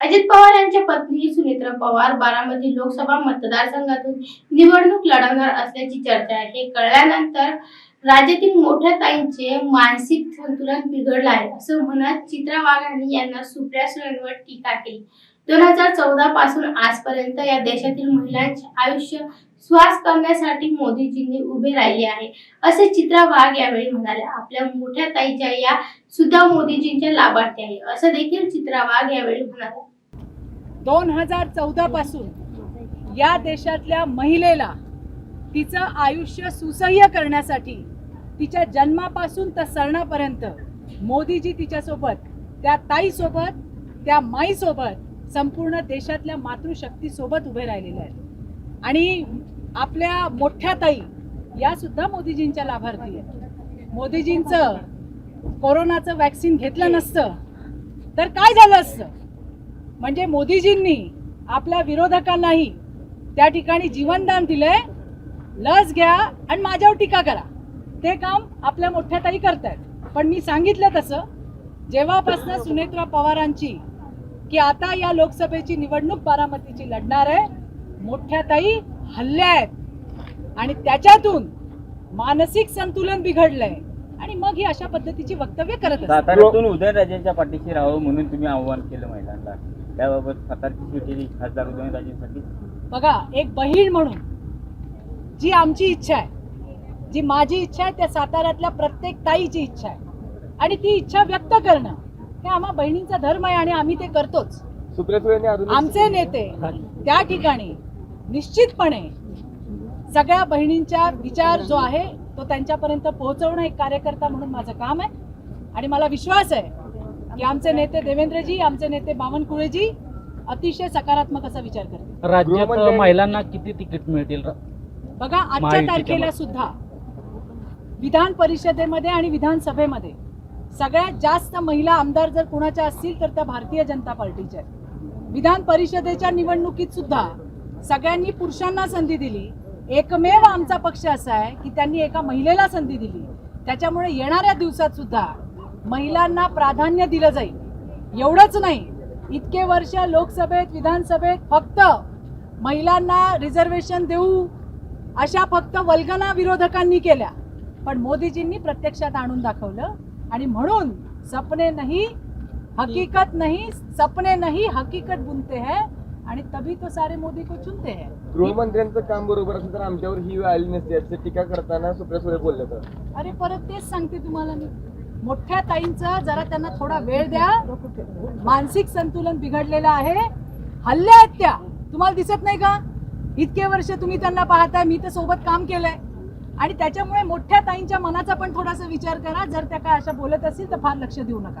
अजित पवार यांच्या पत्नी सुनेत्रा पवार बारामती लोकसभा मतदारसंघातून निवडणूक लढवणार असल्याची चर्चा आहे. हे कळल्यानंतर राज्यातील मोठ्या ताईंचे मानसिक संतुलन बिघडलं आहे. असं म्हणत चित्रा वाघाणी यांना सुप्रिया सुळेंवर टीका केली. दोन हजार चौदा पासून आजपर्यंत या देशातील महिलांचे आयुष्य श्वास करण्यासाठी मोदीजींनी उभे राहिले आहे. असे चित्रा वाघ यावेळी म्हणाले आपल्या मोठ्या ताईच्या या सुद्धा मोदीजींच्या लाभार्थी आहे. असं देखील चित्रा वाघ यावेळी म्हणाले. दोन हजार चौदा पासून या देशातल्या महिलेला तिचं आयुष्य सुसह्य करण्यासाठी तिच्या जन्मापासून तर सरणापर्यंत मोदीजी तिच्यासोबत त्या ताईसोबत त्या माईसोबत संपूर्ण देशातल्या मातृशक्तीसोबत उभे राहिलेले आहेत. आणि आपल्या मोठ्या ताई या सुद्धा मोदीजींच्या लाभार्थी आहेत. मोदीजींचं कोरोनाचं वॅक्सिन घेतलं नसतं तर काय झालं असतं? म्हणजे मोदीजींनी आपल्या विरोधकांनाही त्या ठिकाणी जीवनदान दिलंय लस घ्या आणि माझ्यावर टीका करा. ते काम आपल्या मोठ्या ताई करतायत. पण मी सांगितलं तसं जेव्हापासनं सुनेत्रा पवारांची की आता या लोकसभेची निवडणूक बारामतीची लढणार आहे. मोठ्या ताई हल्ल्या आहेत. आणि त्याच्यातून मानसिक संतुलन बिघडलंय. आणि मग ही अशा पद्धतीची वक्तव्य करत साताऱ्यातून उदयनराजेंच्या पाठीशी राहावं म्हणून तुम्ही आव्हान केलं महिलांना. त्याबाबत सातारची सिटी खासदार उदयनराजेंसाठी बघा एक बहीण म्हणून जी आमची इच्छा आहे. जी माझी इच्छा आहे त्या साताऱ्यातल्या प्रत्येक ताईची इच्छा आहे. आणि ती इच्छा व्यक्त करणं. हे आम्हा बहिणींचा धर्म आहे आणि आम्ही ते करतोच. आमचे नेते त्या ठिकाणी निश्चितपणे सगळ्या बहिणींचा विचार जो आहे तो त्यांच्यापर्यंत पोहोचवणं एक कार्यकर्ता म्हणून माझं काम आहे. आणि मला विश्वास आहे की आमचे नेते देवेंद्रजी आमचे नेते बावनकुळेजी अतिशय सकारात्मक असा विचार करतील. राज्यात महिलांना किती तिकीट मिळतील? बघा आजच्या तारखेला सुद्धा विधान परिषदेमध्ये आणि विधानसभेमध्ये सगळ्यात जास्त महिला आमदार जर कुणाच्या असतील तर त्या भारतीय जनता पार्टीच्या विधान परिषदेच्या निवडणुकीत सुद्धा सगळ्यांनी पुरुषांना संधी दिली. एकमेव आमचा पक्ष असा आहे की त्यांनी एका महिलेला संधी दिली. त्याच्यामुळे येणाऱ्या दिवसात सुद्धा महिलांना प्राधान्य दिलं जाईल. एवढंच नाही इतके वर्ष लोकसभेत विधानसभेत फक्त महिलांना रिझर्वेशन देऊ अशा फक्त वल्गना विरोधकांनी केल्या. पण मोदीजींनी प्रत्यक्षात आणून दाखवलं आणि म्हणून सपने नाही हकीकत नाही सपने नाही हकीकत बुनते हैं आणि तभी तो सारे मोदी को चुनते हैं. गृहमंत्र्यांचं काम बरोबर असेल तर आमच्यावर ही आली नसते. अशी टीका करताना सुप्रिया सुळे बोलले तर. अरे परत तेच सांगते तुम्हाला मी. मोठ्या ताईंचा जरा त्यांना थोडा वेळ द्या. मानसिक संतुलन बिघडलेलं आहे. हल्ल्या आहेत त्या. तुम्हाला दिसत नाही का? इतके वर्ष तुम्ही त्यांना पाहताय मी तर सोबत काम केलंय. आणि त्याच्यामुळे मोठ्या ताईंच्या मनाचा पण थोडासा विचार करा. जर त्या काय अशा बोलत असतील तर फार लक्ष देऊ नका.